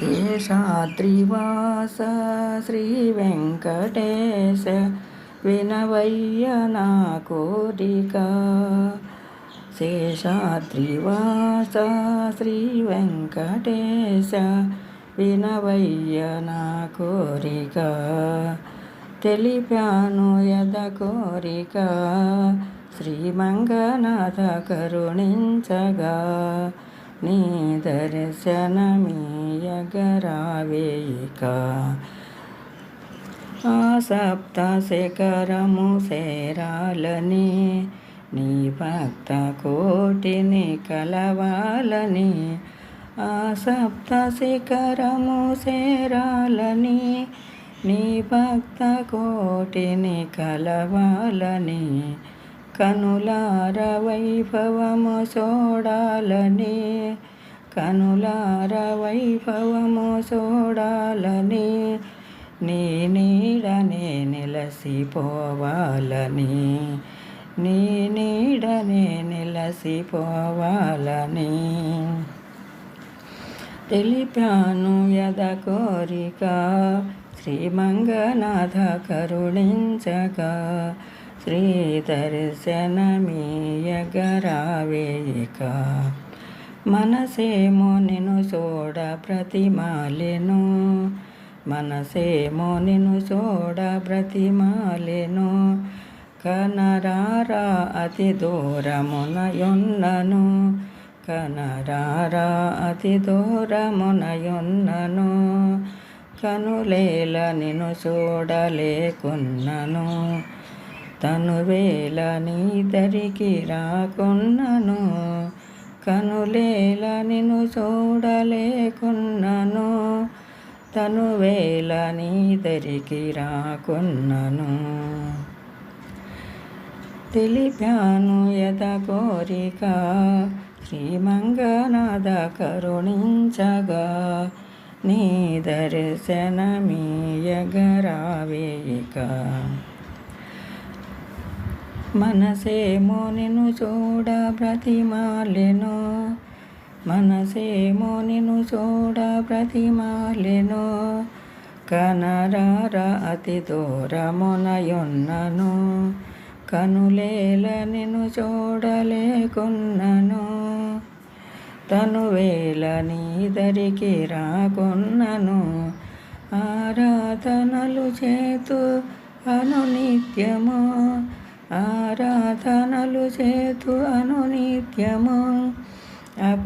శేషాద్రివాస శ్రీ వెంకటేశ వినవయ్య నా కోరిక శేషాద్రివాస శ్రీ వెంకటేశ వినవయ్య నా కోరిక తెలిపాను యద కోరిక శ్రీమంగనాథ కరుణించగా నీ దర్శనమీయగరావేయిక. ఆ సప్త శిఖరము సేరాలని నీ భక్త కోటిని కలవాలని ఆ సప్త శిఖరము సేరాలని నీ భక్త కోటిని కలవాలని కనులార వైభవము చూడాలని కనులార వైభవము చూడాలని నీ నీడనే నిలసిపోవాలని నీ నీడనే నిలసిపోవాలని. తెలిపాను యద కోరిక శ్రీమంగనాథ కరుణించగా శ్రీ దర్శనమీయగరావేయిక మనసేమో నిను చూడ ప్రతిమాలెను మనసేమో నిను చూడ ప్రతిమాలెను కనరారా అతి దూరమునయున్నను. కనరారా అతి దూరమునయున్నను. కనులేల నిను చూడలేకున్నను తను వేళ నీ దరికి రాకున్నను కనులేల నిన్ను చూడలేకున్నను. తనువేల నీ దరికి రాకున్నను. తెలిపాను యద కోరిక శ్రీమంగనాథ కరుణించగా. నీ దర్శనమీయగరావేయిక మనసేమో నిన్ను చూడ ప్రతిమాలెను మనసేమో నిన్ను చూడ ప్రతిమాలెను కనరార అతి దూరమునయున్నను. కనులేల నిన్ను చూడలేకున్నను. తనువేల నీదరికి రాకున్నను. ఆరాధనలు చేతు అనునిత్యము ఆరాధనలు చేతు అనునిత్యము.